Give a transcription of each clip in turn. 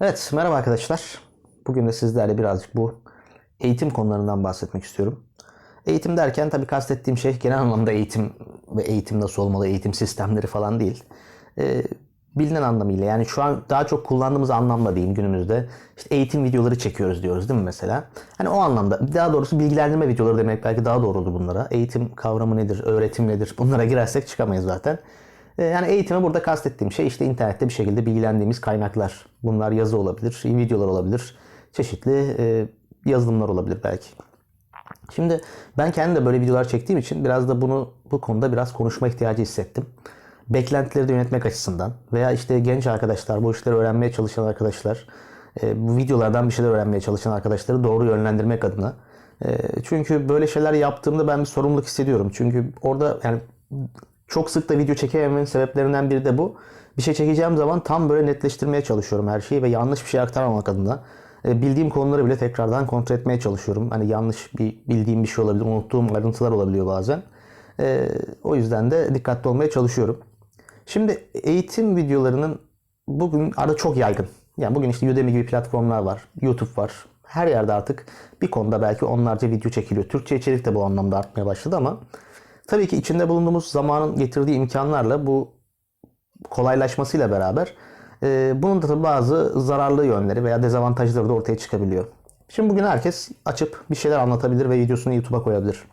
Evet, merhaba arkadaşlar. Bugün de sizlerle birazcık bu eğitim konularından bahsetmek istiyorum. Eğitim derken tabii kastettiğim şey genel anlamda eğitim ve eğitim nasıl olmalı, eğitim sistemleri falan değil. Ee, bilinen anlamıyla yani şu an daha çok kullandığımız anlamla diyeyim günümüzde işte eğitim videoları çekiyoruz diyoruz değil mi mesela? Hani o anlamda daha doğrusu bilgilendirme videoları demek belki daha doğru olur bunlara. Eğitim kavramı nedir, öğretim nedir bunlara girersek çıkamayız zaten. Ee, Yani eğitimi burada kastettiğim şey işte internette bir şekilde bilgilendiğimiz kaynaklar. Bunlar yazı olabilir, videolar olabilir, çeşitli e, yazılımlar olabilir belki. Şimdi ben kendim de böyle videolar çektiğim için biraz da bunu bu konuda biraz konuşma ihtiyacı hissettim. Beklentileri de yönetmek açısından veya işte genç arkadaşlar, bu işleri öğrenmeye çalışan arkadaşlar, e, bu videolardan bir şeyler öğrenmeye çalışan arkadaşları doğru yönlendirmek adına. E, Çünkü böyle şeyler yaptığımda ben bir sorumluluk hissediyorum. Çünkü orada yani çok sık da video çekemememin sebeplerinden biri de bu. Bir şey çekeceğim zaman tam böyle netleştirmeye çalışıyorum her şeyi ve yanlış bir şey aktarmamak adına. E, Bildiğim konuları bile tekrardan kontrol etmeye çalışıyorum. Hani yanlış bir bildiğim bir şey olabilir, unuttuğum ayrıntılar olabiliyor bazen. E, o yüzden de dikkatli olmaya çalışıyorum. Şimdi eğitim videolarının bugün arada çok yaygın. Yani bugün işte Udemy gibi platformlar var, YouTube var. Her yerde artık bir konuda belki onlarca video çekiliyor. Türkçe içerik de bu anlamda artmaya başladı ama tabii ki içinde bulunduğumuz zamanın getirdiği imkanlarla bu kolaylaşmasıyla beraber e, bunun da bazı zararlı yönleri veya dezavantajları da ortaya çıkabiliyor. Şimdi bugün herkes açıp bir şeyler anlatabilir ve videosunu YouTube'a koyabilir.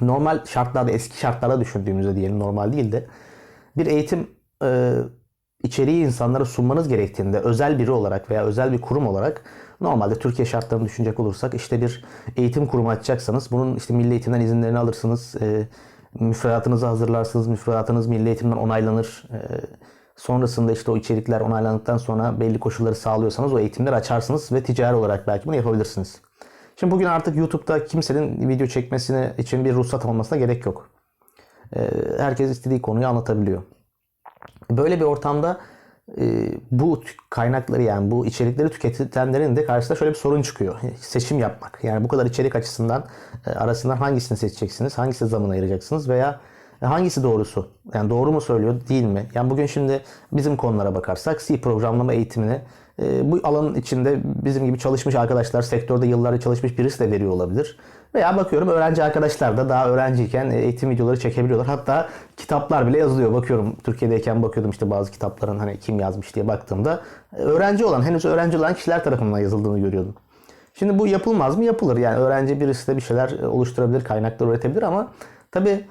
Normal şartlarda, eski şartlarda düşündüğümüzde diyelim normal değil de bir eğitim e, içeriği insanlara sunmanız gerektiğinde özel biri olarak veya özel bir kurum olarak normalde Türkiye şartlarını düşünecek olursak işte bir eğitim kurumu açacaksanız bunun işte milli eğitimden izinlerini alırsınız. E, müfredatınızı hazırlarsınız. Müfredatınız milli eğitimden onaylanır. E, sonrasında işte o içerikler onaylandıktan sonra belli koşulları sağlıyorsanız o eğitimleri açarsınız ve ticari olarak belki bunu yapabilirsiniz. Şimdi bugün artık YouTube'da kimsenin video çekmesine için bir ruhsat almasına gerek yok. E, herkes istediği konuyu anlatabiliyor. Böyle bir ortamda bu tü- kaynakları yani bu içerikleri tüketenlerin de karşısında şöyle bir sorun çıkıyor. Seçim yapmak. Yani bu kadar içerik açısından e, arasından hangisini seçeceksiniz? Hangisine zaman ayıracaksınız? Veya hangisi doğrusu? Yani doğru mu söylüyor değil mi? Yani bugün şimdi bizim konulara bakarsak C programlama eğitimini e, bu alanın içinde bizim gibi çalışmış arkadaşlar, sektörde yıllarca çalışmış birisi de veriyor olabilir. Veya bakıyorum öğrenci arkadaşlar da daha öğrenciyken e, eğitim videoları çekebiliyorlar. Hatta kitaplar bile yazılıyor. Bakıyorum Türkiye'deyken bakıyordum işte bazı kitapların hani kim yazmış diye baktığımda e, öğrenci olan, henüz öğrenci olan kişiler tarafından yazıldığını görüyordum. Şimdi bu yapılmaz mı? Yapılır. Yani öğrenci birisi de bir şeyler e, oluşturabilir, kaynaklar üretebilir ama tabii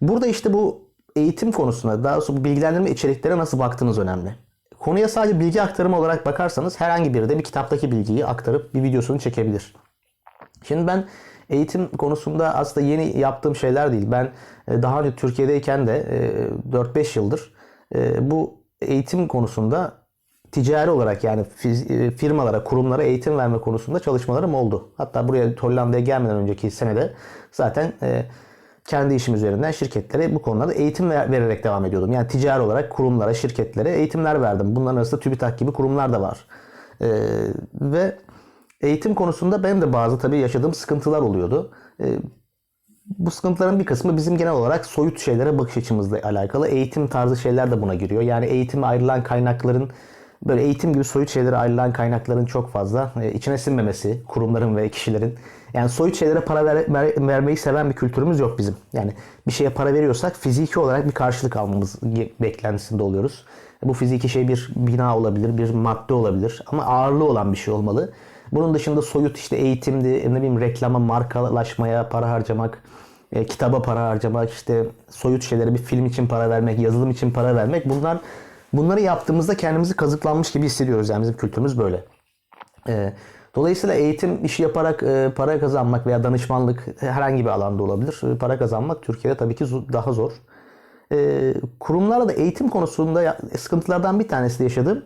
burada işte bu eğitim konusuna, daha doğrusu bilgilendirme içeriklere nasıl baktığınız önemli. Konuya sadece bilgi aktarımı olarak bakarsanız herhangi biri de bir kitaptaki bilgiyi aktarıp bir videosunu çekebilir. Şimdi ben eğitim konusunda aslında yeni yaptığım şeyler değil. Ben e, daha önce Türkiye'deyken de e, 4-5 yıldır e, bu eğitim konusunda ticari olarak yani e, firmalara, kurumlara eğitim verme konusunda çalışmalarım oldu. Hatta buraya Hollanda'ya gelmeden önceki senede zaten e, kendi işim üzerinden şirketlere bu konularda eğitim ver- vererek devam ediyordum. Yani ticari olarak kurumlara, şirketlere eğitimler verdim. Bunların arasında TÜBİTAK gibi kurumlar da var. E, ve eğitim konusunda benim de bazı tabii yaşadığım sıkıntılar oluyordu. E, bu sıkıntıların bir kısmı bizim genel olarak soyut şeylere bakış açımızla alakalı. Eğitim tarzı şeyler de buna giriyor. Yani eğitime ayrılan kaynakların böyle eğitim gibi soyut şeylere ayrılan kaynakların çok fazla e, içine sinmemesi kurumların ve kişilerin. Yani soyut şeylere para ver- ver- vermeyi seven bir kültürümüz yok bizim. Yani bir şeye para veriyorsak fiziki olarak bir karşılık almamız beklentisinde oluyoruz. Bu fiziki şey bir bina olabilir, bir madde olabilir ama ağırlığı olan bir şey olmalı. Bunun dışında soyut işte eğitimdi, ne bileyim reklama, markalaşmaya para harcamak, e, kitaba para harcamak, işte soyut şeylere bir film için para vermek, yazılım için para vermek bunlar bunları yaptığımızda kendimizi kazıklanmış gibi hissediyoruz. Yani bizim kültürümüz böyle. E, Dolayısıyla eğitim işi yaparak e, para kazanmak veya danışmanlık herhangi bir alanda olabilir. E, Para kazanmak Türkiye'de tabii ki daha zor. E, kurumlarla da eğitim konusunda sıkıntılardan bir tanesi de yaşadığım e,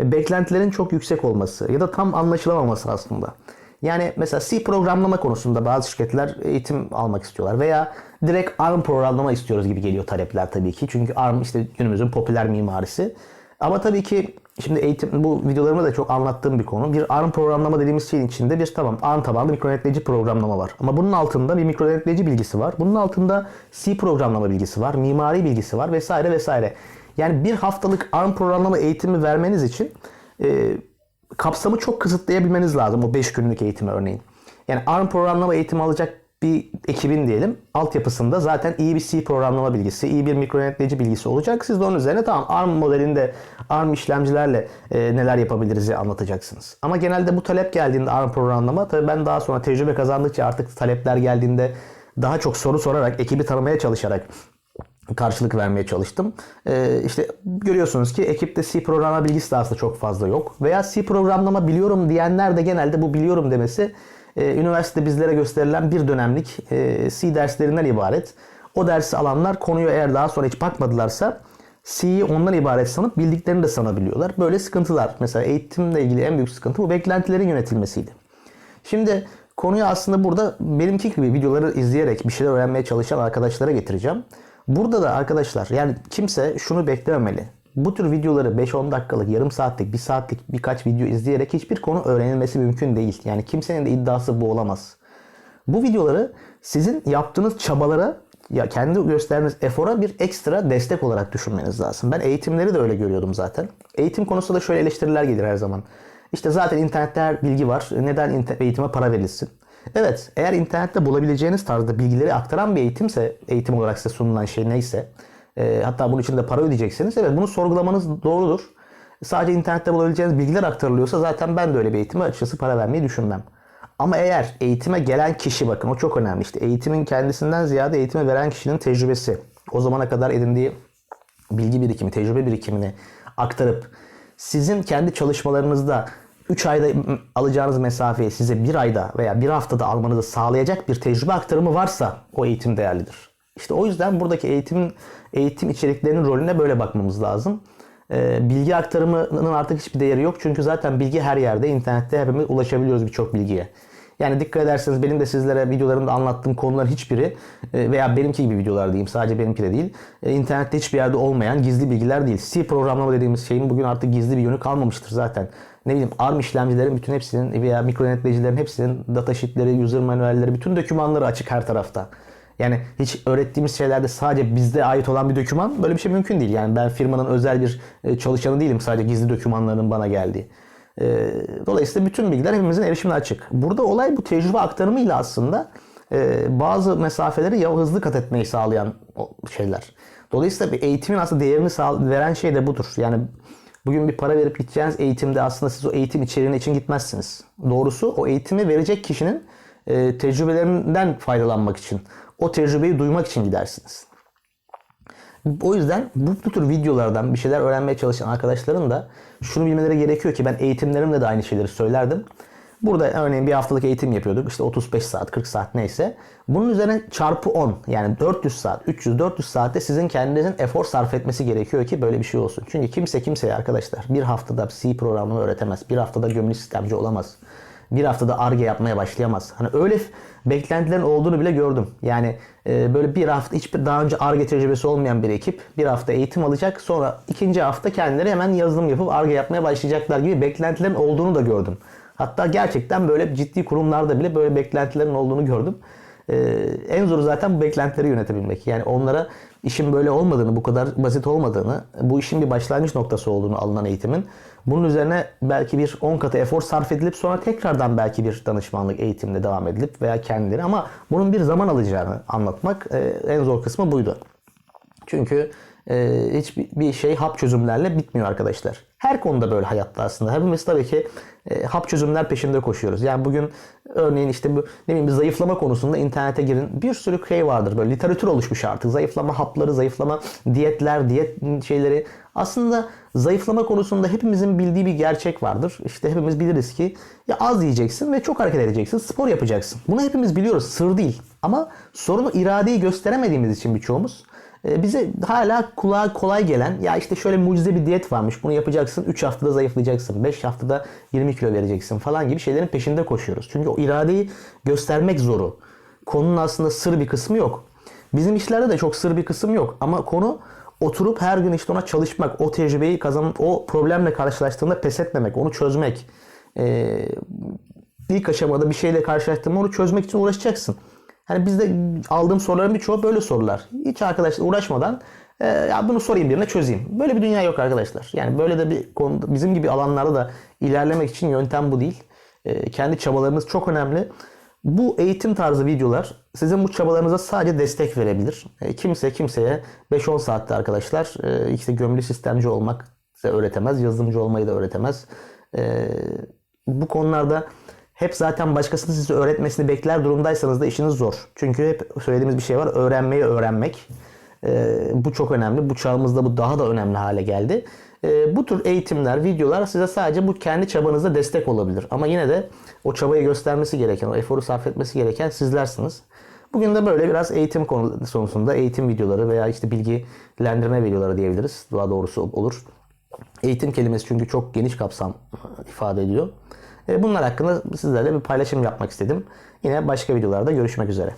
beklentilerin çok yüksek olması ya da tam anlaşılamaması aslında. Yani mesela C programlama konusunda bazı şirketler eğitim almak istiyorlar veya direkt ARM programlama istiyoruz gibi geliyor talepler tabii ki. Çünkü ARM işte günümüzün popüler mimarisi. Ama tabii ki şimdi eğitim bu videolarımda da çok anlattığım bir konu. Bir ARM programlama dediğimiz şeyin içinde bir tamam ARM tabanlı mikro yönetici programlama var. Ama bunun altında bir mikro yönetici bilgisi var. Bunun altında C programlama bilgisi var, mimari bilgisi var vesaire vesaire. Yani bir haftalık ARM programlama eğitimi vermeniz için e, kapsamı çok kısıtlayabilmeniz lazım o 5 günlük eğitimi örneğin. Yani ARM programlama eğitimi alacak bir ekibin diyelim altyapısında zaten iyi bir C programlama bilgisi, iyi bir mikro yönetici bilgisi olacak. Siz de onun üzerine tamam ARM modelinde ARM işlemcilerle e, neler yapabiliriz anlatacaksınız. Ama genelde bu talep geldiğinde ARM programlama tabii ben daha sonra tecrübe kazandıkça artık talepler geldiğinde daha çok soru sorarak, ekibi tanımaya çalışarak karşılık vermeye çalıştım. Ee, işte görüyorsunuz ki ekipte C programlama bilgisi de aslında çok fazla yok. Veya C programlama biliyorum diyenler de genelde bu biliyorum demesi e, üniversitede bizlere gösterilen bir dönemlik e, C derslerinden ibaret. O dersi alanlar konuyu eğer daha sonra hiç bakmadılarsa C'yi ondan ibaret sanıp bildiklerini de sanabiliyorlar. Böyle sıkıntılar. Mesela eğitimle ilgili en büyük sıkıntı bu beklentilerin yönetilmesiydi. Şimdi konuyu aslında burada benimki gibi videoları izleyerek bir şeyler öğrenmeye çalışan arkadaşlara getireceğim. Burada da arkadaşlar yani kimse şunu beklememeli. Bu tür videoları 5-10 dakikalık, yarım saatlik, bir saatlik birkaç video izleyerek hiçbir konu öğrenilmesi mümkün değil. Yani kimsenin de iddiası bu olamaz. Bu videoları sizin yaptığınız çabalara ya kendi gösterdiğiniz efora bir ekstra destek olarak düşünmeniz lazım. Ben eğitimleri de öyle görüyordum zaten. Eğitim konusunda da şöyle eleştiriler gelir her zaman. İşte zaten internette her bilgi var. Neden eğitime para verilsin? Evet, eğer internette bulabileceğiniz tarzda bilgileri aktaran bir eğitimse, eğitim olarak size sunulan şey neyse, e, hatta bunun için de para ödeyeceksiniz. Evet, bunu sorgulamanız doğrudur. Sadece internette bulabileceğiniz bilgiler aktarılıyorsa zaten ben de öyle bir eğitime açıkçası para vermeyi düşünmem. Ama eğer eğitime gelen kişi bakın o çok önemli işte eğitimin kendisinden ziyade eğitime veren kişinin tecrübesi. O zamana kadar edindiği bilgi birikimi, tecrübe birikimini aktarıp sizin kendi çalışmalarınızda 3 ayda alacağınız mesafeyi size bir ayda veya bir haftada almanızı sağlayacak bir tecrübe aktarımı varsa o eğitim değerlidir. İşte o yüzden buradaki eğitimin eğitim içeriklerinin rolüne böyle bakmamız lazım. Ee, bilgi aktarımının artık hiçbir değeri yok. Çünkü zaten bilgi her yerde, internette hepimiz ulaşabiliyoruz birçok bilgiye. Yani dikkat ederseniz benim de sizlere videolarımda anlattığım konuların hiçbiri e, veya benimki gibi videolar diyeyim sadece benimki de değil. e, internette hiçbir yerde olmayan gizli bilgiler değil. C programlama dediğimiz şeyin bugün artık gizli bir yönü kalmamıştır zaten. Ne bileyim ARM işlemcilerin bütün hepsinin veya mikro yöneticilerimin hepsinin datasheetleri, user manuelleri, bütün dokümanları açık her tarafta. Yani hiç öğrettiğimiz şeylerde sadece bizde ait olan bir doküman böyle bir şey mümkün değil. Yani ben firmanın özel bir e, çalışanı değilim sadece gizli dokümanların bana geldiği. E, Dolayısıyla bütün bilgiler hepimizin erişimine açık. Burada olay bu tecrübe aktarımıyla aslında e, bazı mesafeleri ya hızlı kat etmeyi sağlayan şeyler. Dolayısıyla bir eğitimin aslında değerini sağ- veren şey de budur. Yani bugün bir para verip gideceğiniz eğitimde aslında siz o eğitim içeriğine için gitmezsiniz. Doğrusu o eğitimi verecek kişinin e, tecrübelerinden faydalanmak için, o tecrübeyi duymak için gidersiniz. O yüzden bu, bu tür videolardan bir şeyler öğrenmeye çalışan arkadaşların da şunu bilmeleri gerekiyor ki ben eğitimlerimde de aynı şeyleri söylerdim. Burada örneğin bir haftalık eğitim yapıyorduk. İşte 35 saat, 40 saat neyse. Bunun üzerine çarpı 10 yani 400 saat, 300, 400 saatte sizin kendinizin efor sarf etmesi gerekiyor ki böyle bir şey olsun. Çünkü kimse kimseye arkadaşlar bir haftada C programını öğretemez. Bir haftada gömülü sistemci olamaz. Bir haftada ARGE yapmaya başlayamaz. Hani öyle beklentilerin olduğunu bile gördüm. Yani e, böyle bir hafta hiçbir daha önce ARGE tecrübesi olmayan bir ekip bir hafta eğitim alacak. Sonra ikinci hafta kendileri hemen yazılım yapıp ARGE yapmaya başlayacaklar gibi beklentilerin olduğunu da gördüm. Hatta gerçekten böyle ciddi kurumlarda bile böyle beklentilerin olduğunu gördüm. Ee, en zoru zaten bu beklentileri yönetebilmek. Yani onlara işin böyle olmadığını, bu kadar basit olmadığını, bu işin bir başlangıç noktası olduğunu alınan eğitimin. Bunun üzerine belki bir 10 katı efor sarf edilip sonra tekrardan belki bir danışmanlık eğitimle devam edilip veya kendileri ama bunun bir zaman alacağını anlatmak e, en zor kısmı buydu. Çünkü e, hiçbir bir şey hap çözümlerle bitmiyor arkadaşlar. Her konuda böyle hayatta aslında. Hepimiz tabii ki e, hap çözümler peşinde koşuyoruz. Yani bugün örneğin işte bu ne bileyim zayıflama konusunda internete girin. Bir sürü şey vardır böyle literatür oluşmuş artık. Zayıflama hapları, zayıflama diyetler, diyet şeyleri. Aslında zayıflama konusunda hepimizin bildiği bir gerçek vardır. İşte hepimiz biliriz ki ya az yiyeceksin ve çok hareket edeceksin, spor yapacaksın. Bunu hepimiz biliyoruz, sır değil. Ama sorunu iradeyi gösteremediğimiz için birçoğumuz bize hala kulağa kolay gelen ya işte şöyle mucize bir diyet varmış bunu yapacaksın 3 haftada zayıflayacaksın 5 haftada 20 kilo vereceksin falan gibi şeylerin peşinde koşuyoruz. Çünkü o iradeyi göstermek zoru. Konunun aslında sır bir kısmı yok. Bizim işlerde de çok sır bir kısım yok ama konu oturup her gün işte ona çalışmak, o tecrübeyi kazanıp o problemle karşılaştığında pes etmemek, onu çözmek. Ee, ilk aşamada bir şeyle karşılaştığında onu çözmek için uğraşacaksın. Hani bizde aldığım soruların birçoğu böyle sorular. Hiç arkadaşlar uğraşmadan Ee, ya bunu sorayım birine çözeyim. Böyle bir dünya yok arkadaşlar. Yani böyle de bir konuda bizim gibi alanlarda da ilerlemek için yöntem bu değil. Ee, kendi çabalarınız çok önemli. Bu eğitim tarzı videolar sizin bu çabalarınıza sadece destek verebilir. Ee, kimse kimseye 5-10 saatte arkadaşlar e, işte gömülü sistemci olmak size öğretemez. Yazılımcı olmayı da öğretemez. Ee, bu konularda hep zaten başkasının size öğretmesini bekler durumdaysanız da işiniz zor. Çünkü hep söylediğimiz bir şey var. Öğrenmeyi öğrenmek. Ee, bu çok önemli. Bu çağımızda bu daha da önemli hale geldi. Ee, bu tür eğitimler, videolar size sadece bu kendi çabanızda destek olabilir. Ama yine de o çabayı göstermesi gereken, o eforu sarf etmesi gereken sizlersiniz. Bugün de böyle biraz eğitim konu- konusunda eğitim videoları veya işte bilgilendirme videoları diyebiliriz. Daha doğrusu olur. Eğitim kelimesi çünkü çok geniş kapsam ifade ediyor. E, Bunlar hakkında sizlerle bir paylaşım yapmak istedim. Yine başka videolarda görüşmek üzere.